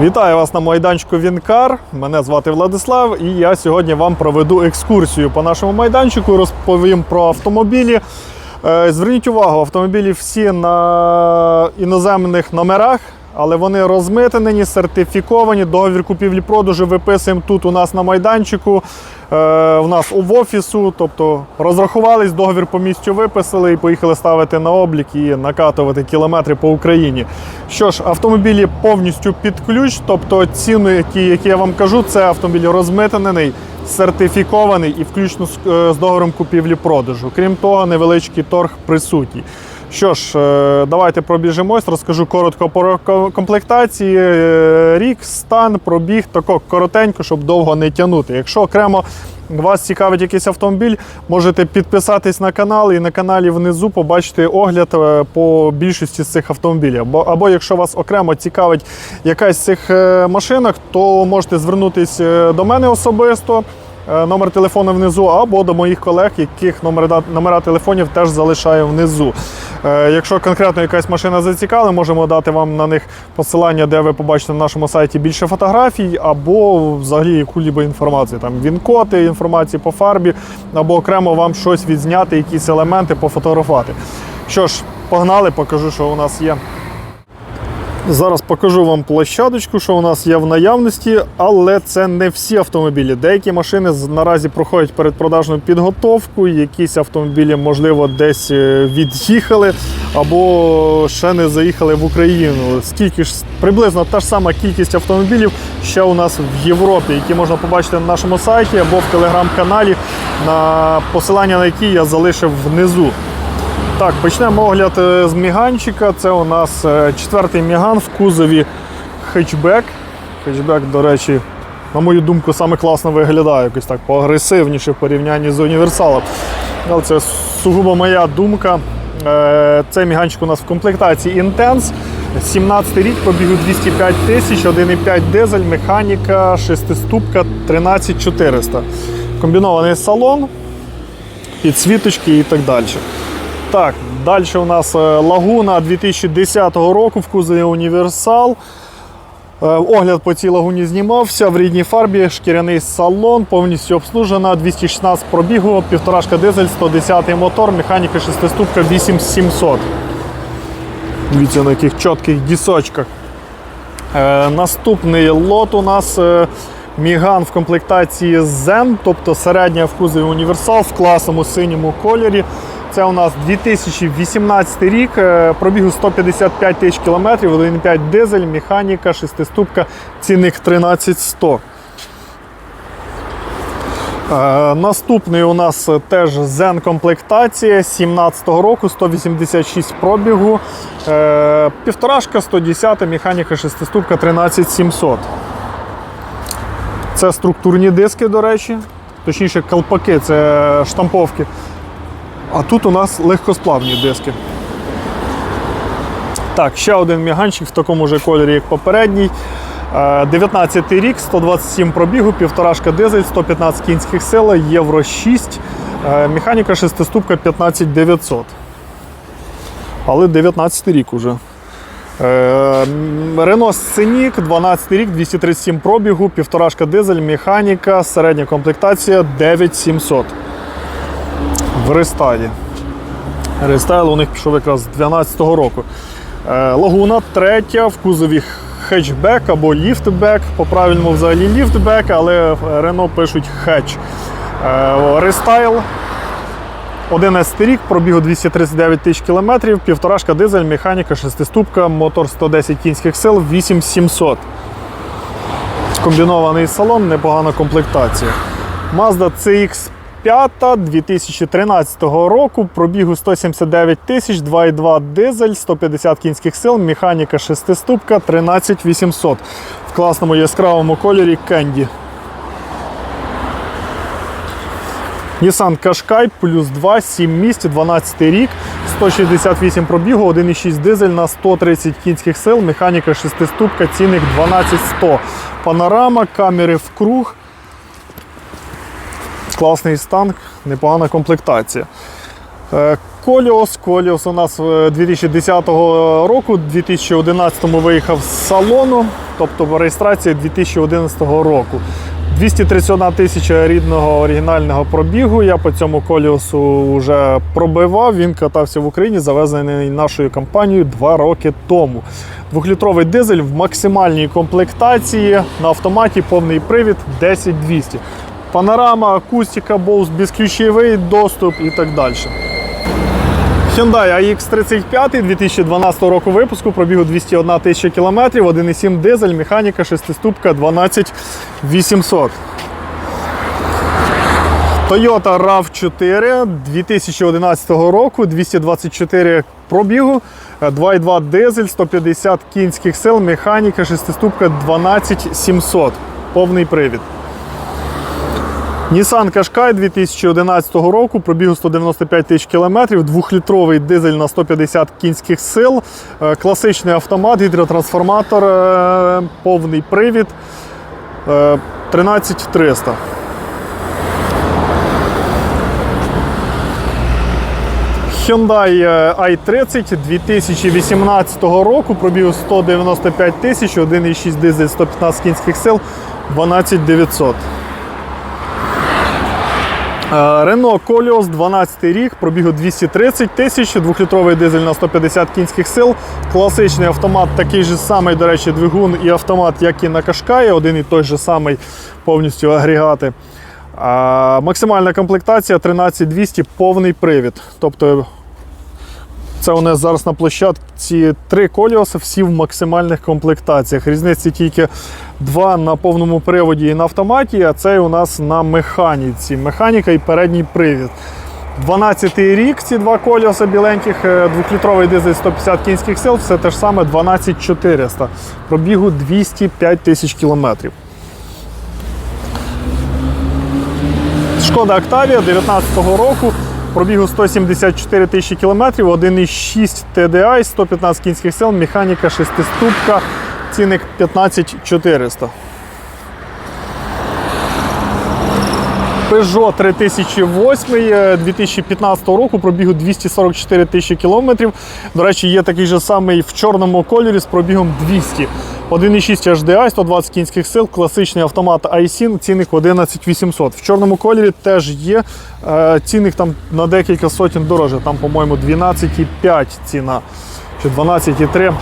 Вітаю вас на майданчику Вінкар. Мене звати Владислав, і я сьогодні вам проведу екскурсію по нашому майданчику. Розповім про автомобілі. Е, Зверніть увагу, автомобілі всі на іноземних номерах, але вони розмитнені, сертифіковані. Договір купівлі-продажу виписуємо тут у нас на майданчику. Е, У нас у офісу, тобто розрахувались, договір по місцю виписали і поїхали ставити на облік і накатувати кілометри по Україні. Що ж, автомобілі повністю під ключ, тобто ціни, які я вам кажу, це автомобіль розмитнений, сертифікований і включно е, з договором купівлі-продажу. Крім того, невеличкий торг присутній. Що ж, е, давайте пробіжимось, розкажу коротко про комплектації, е, рік, стан, пробіг, тако коротенько, щоб довго не тягнути. Якщо окремо вас цікавить якийсь автомобіль, можете підписатись на канал і на каналі внизу побачити огляд е, по більшості з цих автомобілів. Або, або якщо вас окремо цікавить якась з цих машинок, то можете звернутися до мене особисто. Е, Номер телефону внизу або до моїх колег, яких номера, номера телефонів теж залишаю внизу. Е, Якщо конкретно якась машина зацікавила, можемо дати вам на них посилання, де ви побачите на нашому сайті більше фотографій, або взагалі яку-либо інформацію. Там він-коди, інформації по фарбі, або окремо вам щось відзняти, якісь елементи пофотографувати. Що ж, погнали, покажу, що у нас є. Зараз покажу вам площадочку, що у нас є в наявності, але це не всі автомобілі. Деякі машини наразі проходять передпродажну підготовку, якісь автомобілі, можливо, десь е, від'їхали або ще не заїхали в Україну. Скільки ж приблизно та ж сама кількість автомобілів ще у нас в Європі, які можна побачити на нашому сайті або в телеграм-каналі, на посилання на які я залишив внизу. Так, почнемо огляд е, з міганчика. Це у нас е, четвертий міган в кузові хетчбек. Хетчбек, до речі, на мою думку, саме класно виглядає, якось так поагресивніше в порівнянні з універсалом. Але це сугубо моя думка. Е, Цей міганчик у нас в комплектації Intense. 17 рік, пробігу 205 тисяч, 1,5 дизель, механіка, шестиступка 13400. Комбінований салон, підсвіточки і так далі. Так, далі у нас е, лагуна 2010 року в кузові Універсал. Е, Огляд по цій лагуні знімався в рідній фарбі, шкіряний салон, повністю обслужена, 216 пробігу, півторашка дизель, 110 мотор, механіка шестиступка 8700. Дивіться на яких чітких дісочках. Е, наступний лот у нас е, Міган в комплектації Zen, тобто середня в кузові універсал в класному синьому кольорі. Це у нас 2018 рік, е, пробігу 155 тисяч кілометрів, 1,5 дизель, механіка, шестиступка, цінник 13100. Е, Наступний у нас теж Zen комплектація 17-го року, 186 пробігу, е, півторашка, 110 механіка шестиступка 13700. Це структурні диски, до речі, точніше колпаки, це штамповки. А тут у нас легкосплавні диски. Так, ще один міганчик в такому ж кольорі, як попередній. Е, 19 рік, 127 пробігу, півторашка дизель, 115 кінських сил, євро 6, е, механіка шестиступка 15900. Але 19 рік уже. Рено Сценік, 12 рік, 237 пробігу, півторашка дизель, механіка, середня комплектація 9700. В рестайлі. Рестайл у них пішов якраз з 2012 року. Е, Лагуна третя в кузові хетчбек або ліфтбек. По-правильному взагалі ліфтбек, але Рено пишуть хетч. Е, Рестайл 11 рік, пробігу 239 тисяч кілометрів, півторашка дизель, механіка, шестиступка, мотор 110 кінських сил, 8700. Комбінований салон, непогана комплектація. Mazda CX5 2013 року, пробігу 179 тисяч, 2,2 дизель, 150 кінських сил, механіка шестиступка, 13800. В класному яскравому кольорі Candy. Nissan Qashqai плюс 2, 7 місць, 12 рік, 168 пробігу, 1,6 дизель на 130 кінських сил, механіка шестиступка, цінник 12100. Панорама, камери в круг. Класний стан, непогана комплектація. Е, Коліос. Коліос у нас е, 2010 року, у 2011 виїхав з салону, тобто реєстрація 2011 року. 231 тисяча рідного оригінального пробігу. Я по цьому коліосу вже пробивав. Він катався в Україні, завезений нашою компанією два роки тому. Двохлітровий дизель в максимальній комплектації на автоматі повний привід 10200. Панорама, акустика, Bose, безключовий доступ і так далі. Hyundai AX35 2012 року випуску, пробігу 201 тисяча кілометрів, 1,7 дизель, механіка, шестиступка 12800. Toyota RAV4 2011 року, 224 пробігу, 2,2 дизель, 150 кінських сил, механіка, шестиступка 12700. Повний привід. Nissan Qashqai 2011 року, пробігу 195 тисяч кілометрів, двохлітровий дизель на 150 кінських сил, е, класичний автомат, гідротрансформатор, е, повний привід е, 13300. Hyundai е, i30 2018 року, пробігу 195 тисяч, 1,6 дизель, 115 кінських сил, 12900. Рено Коліос 12 рік, пробігу 230 тисяч, двохлітровий дизель на 150 кінських сил. Класичний автомат, такий же самий, до речі, двигун і автомат, як і на Кашкаї, один і той же самий повністю агрегати. Максимальна комплектація 13200, повний привід. Тобто це у нас зараз на площадці три коліоси, всі в максимальних комплектаціях. Різниці тільки два на повному приводі і на автоматі, а цей у нас на механіці. Механіка і передній привід. 12-й рік ці два коліоса біленьких, е, двохлітровий дизель 150 кінських сил, все те ж саме 12400. Пробігу 205 тисяч кілометрів. Шкода Октавія 19-го року, пробігу 174 тисячі кілометрів, 1,6 TDI, 115 кінських сил, механіка шестиступка, цінник 15400. Peugeot 3008 е, 2015 року, пробігу 244 тисячі кілометрів. До речі, є такий же самий в чорному кольорі з пробігом 200. 1,6 HDI, 120 кінських сил, класичний автомат iSyn, цінник 11800. В чорному кольорі теж є. е, Цінник там на декілька сотень дороже. Там, по-моєму, 12,5 ціна чи 12,3.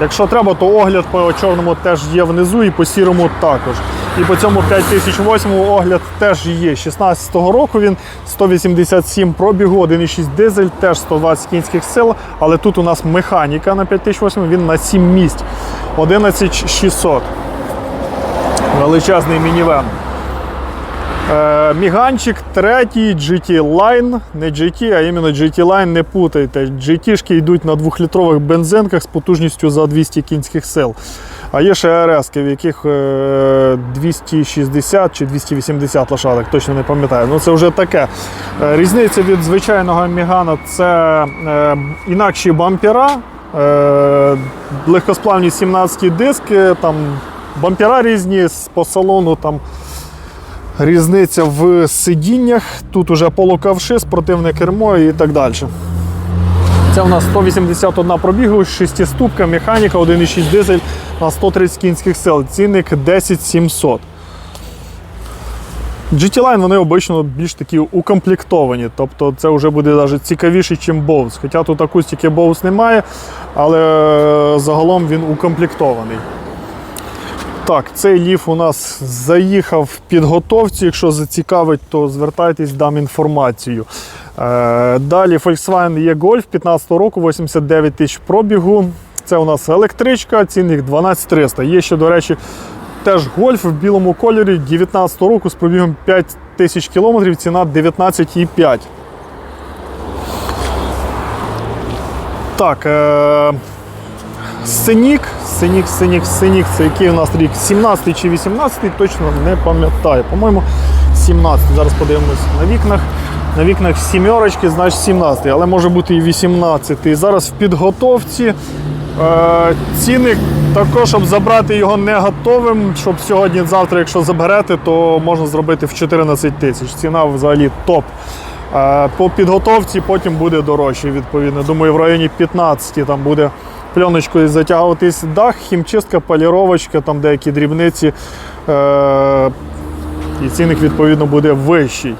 Якщо треба, то огляд по чорному теж є внизу і по сірому також. І по цьому 5008 огляд теж є. 16-го року він 187 пробігу, 1,6 дизель, теж 120 кінських сил. Але тут у нас механіка на 5008, він на 7 місць. 11600. Величезний мінівен. Е, Міганчик третій GT Line, не GT, а іменно GT Line, не путайте. GT-шки йдуть на двохлітрових бензинках з потужністю за 200 кінських сил. А є ще РС, в яких е, 260 чи 280 лошадок, точно не пам'ятаю. Ну це вже таке. Е, Різниця від звичайного Мігана це е, інакші бампера, е, легкосплавні 17 диски, там бампера різні по салону. там Різниця в сидіннях, тут уже полуковши, спортивне кермо і так далі. Це у нас 181 пробігу, шестиступка, механіка, 1,6 дизель на 130 кінських сил. Цінник 10700. GT-Line вони обично більш такі укомплектовані, тобто це вже буде навіть цікавіше, ніж Bose. Хоча тут акустики Bose немає, але е, загалом він укомплектований. Так, цей ліф у нас заїхав в підготовці. Якщо зацікавить, то звертайтесь, дам інформацію. Е, далі Volkswagen E-Golf 15 року, 89 тисяч пробігу. Це у нас електричка, цінник 12300. Є ще, до речі, теж гольф в білому кольорі 19 року з пробігом 5 тисяч кілометрів, ціна 19,5. Так, е- Синік, Синік, Синік, Синік, це який у нас рік? 17 чи 18, точно не пам'ятаю. По-моєму, 17. Зараз подивимось на вікнах. На вікнах сімерочки, значить 17, але може бути і 18. І зараз в підготовці. Е, цінник також, щоб забрати його не готовим, щоб сьогодні-завтра, якщо заберете, то можна зробити в 14 тисяч. Ціна взагалі топ. Е, По підготовці потім буде дорожче, відповідно. Думаю, в районі 15 там буде пленочкою затягуватись дах, хімчистка, поліровочка, там деякі дрібниці. Е, І цінник, відповідно, буде вищий.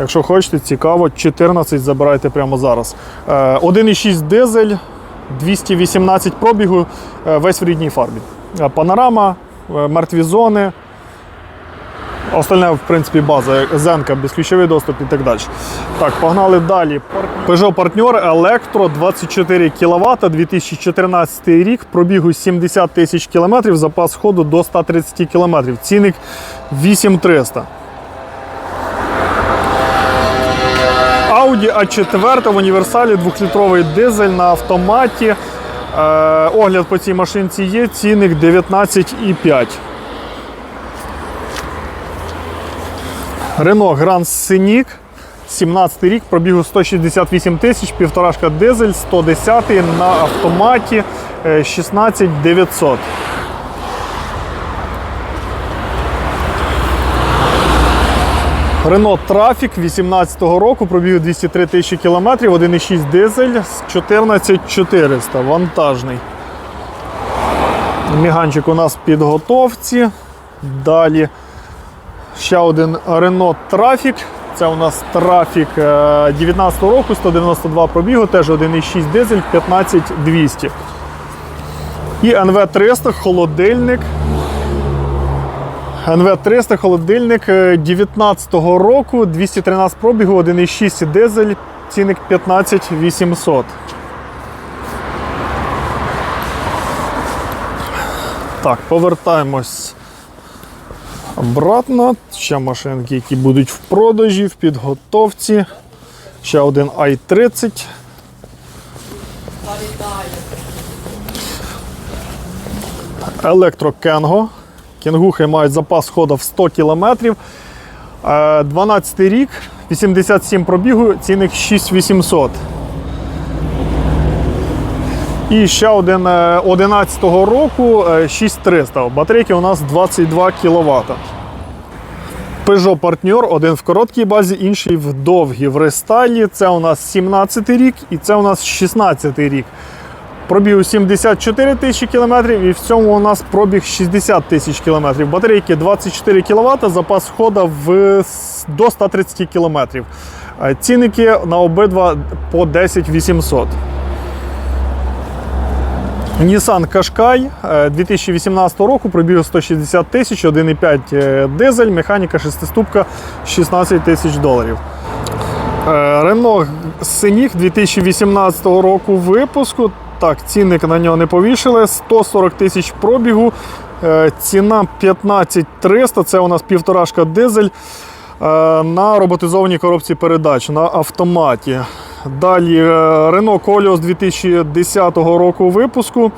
Якщо хочете, цікаво, 14 забирайте прямо зараз. Е, 1,6 дизель, 218 пробігу, е, весь в рідній фарбі. Е, Панорама, е, мертві зони. Остальне, в принципі, база, зенка, безключовий доступ і так далі. Так, погнали далі. Peugeot Partner Electro 24 кВт, 2014 рік, пробігу 70 тисяч кілометрів, запас ходу до 130 кілометрів. Цінник 8300. Audi A4 в універсалі 2-літровий дизель на автоматі. Е, огляд по цій машинці є, цінник 19,5. Renault Grand Scenic, 17 рік, пробігу 168 тисяч, півторашка дизель, 110 на автоматі, е, 16 900. Renault Trafic 18 року, пробігу 203 тисячі кілометрів, 1,6 дизель, 14 400, вантажний. Міганчик у нас в підготовці. Далі ще один Renault Trafic. Це у нас е, 19 року, 192 пробігу, теж 1,6 дизель, 15 200. І NV300 холодильник. NV300 холодильник е, 19 року, 213 пробігу, 1,6 дизель, цінник 15 800. Так, повертаємось обратно. Ще машинки, які будуть в продажі, в підготовці. Ще один i30. Електрокенго. Кенгухи мають запас ходу в 100 км. 12 рік, 87 пробігу, цінник 6800. І ще один е, 11-го року е, 6300. Батарейки у нас 22 кВт. Peugeot Partner, один в короткій базі, інший в довгій. В рестайлі це у нас 17 рік і це у нас 16 рік. Пробіг 74 тисячі кілометрів і в цьому у нас пробіг 60 тисяч кілометрів. Батарейки 24 кВт, запас хода в, до 130 кілометрів. Е, Цінники на обидва по 10 800. Nissan Qashqai е, 2018 року пробіг 160 тисяч, 1,5 е, дизель, механіка шестиступка 16 тисяч доларів. Е, Renault Scenic 2018 року випуску. Так, цінник на нього не повішали. 140 тисяч пробігу. Е, Ціна 15 300. Це у нас півторашка дизель е, на роботизованій коробці передач на автоматі. Далі е, Renault Koleos 2010 року випуску.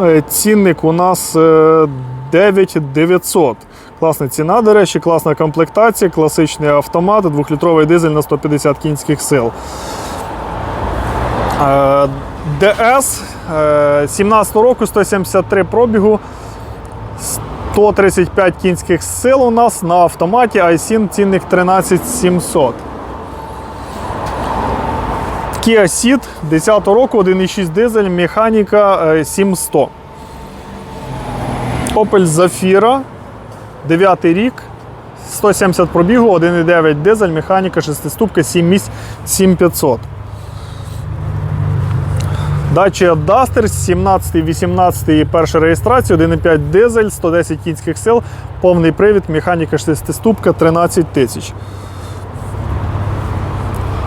Е, Цінник у нас е, 9900. Класна ціна, до речі, класна комплектація, класичний автомат, 2-літровий дизель на 150 кінських сил. Е, е, 17 року, 173 пробігу, 135 кінських сил у нас на автоматі, iSIN цінник 13700. Kia Ceed 10 року, 1,6 дизель, механіка е, 7100. Opel Zafira 9 рік, 170 пробігу, 1,9 дизель, механіка, шестиступка, 7 місць, 7500. Dacia Duster 17, 18 і перша реєстрація, 1,5 дизель, 110 кінських сил, повний привід, механіка шестиступка, 13 тисяч.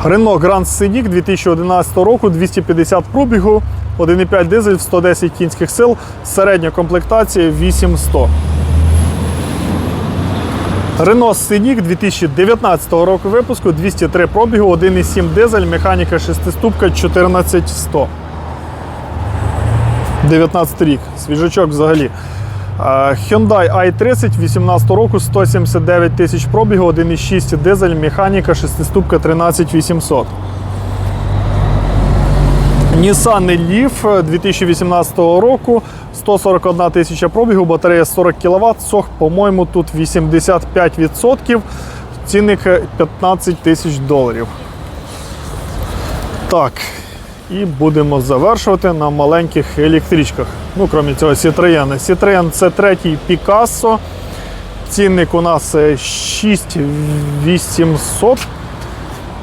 Renault Grand Scenic 2011 року, 250 пробігу, 1,5 дизель, 110 кінських сил, середня комплектація 8100. Renault Scenic 2019 року випуску, 203 пробігу, 1,7 дизель, механіка шестиступка 14100. 19 рік, свіжачок взагалі. Е, Hyundai i30 18 року, 179 тисяч пробігу, 1,6 дизель, механіка, шестиступка 13800. Nissan Leaf 2018 року, 141 тисяча пробігу, батарея 40 кВт, сох, по-моєму, тут 85%, цінник 15 тисяч доларів. Так, і будемо завершувати на маленьких електричках. Ну, крім цього, Citroen. Citroen це третій Picasso. Цінник у нас е, 6800.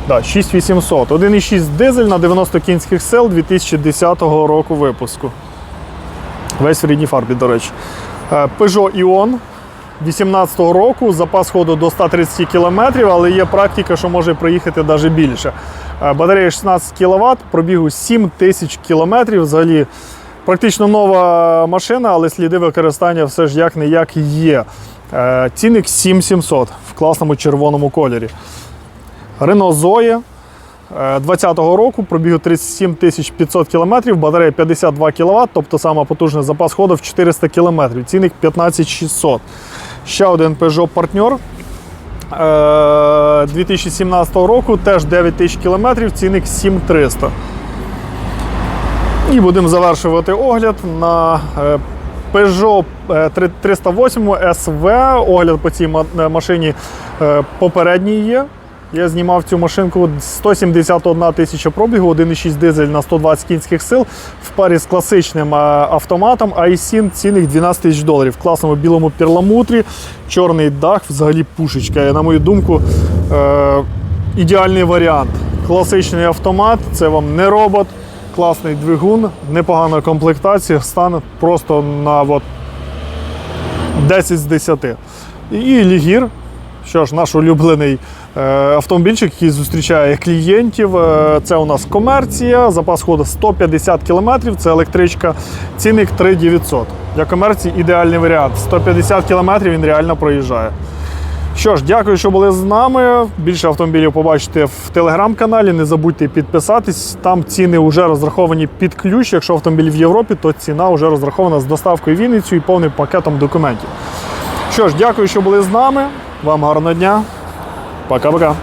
Да, 6800. 1,6 дизель на 90 кінських сил 2010 року випуску. Весь в рідній фарбі, до речі. Е, Peugeot Ion 18 року, запас ходу до 130 км, але є практика, що може проїхати навіть більше. Е, Батарея 16 кВт, пробігу 7 тисяч км. Взагалі практично нова машина, але сліди використання все ж як не як є. Е, Цінник 7700 в класному червоному кольорі. Renault Zoe 20-го року, пробігу 37 500 км, батарея 52 кВт, тобто сама потужний запас ходу в 400 км, цінник 15600. Ще один Peugeot партнер. Е, 2017 року, теж 9 тисяч кілометрів, цінник 7300. І будемо завершувати огляд на е, Peugeot е, 3- 308 SV. Огляд по цій е, машині е, попередній є. Я знімав цю машинку 171 тисяча пробігу, 1,6 дизель на 120 кінських сил в парі з класичним автоматом iSyn цінник 12 тисяч доларів. В класному білому перламутрі, чорний дах, взагалі пушечка. На мою думку, е, ідеальний варіант. Класичний автомат, це вам не робот, класний двигун, непогана комплектація, стан просто на от 10 з 10. І Лігір, що ж, наш улюблений е, автомобільчик, який зустрічає клієнтів. Е, Це у нас комерція, запас ходу 150 км, це електричка, цінник 3900. Для комерції ідеальний варіант. 150 км він реально проїжджає. Що ж, дякую, що були з нами. Більше автомобілів побачите в телеграм-каналі. Не забудьте підписатись. Там ціни вже розраховані під ключ. Якщо автомобіль в Європі, то ціна вже розрахована з доставкою Вінницю і повним пакетом документів. Що ж, дякую, що були з нами. Вам гарного дня. Пока-пока.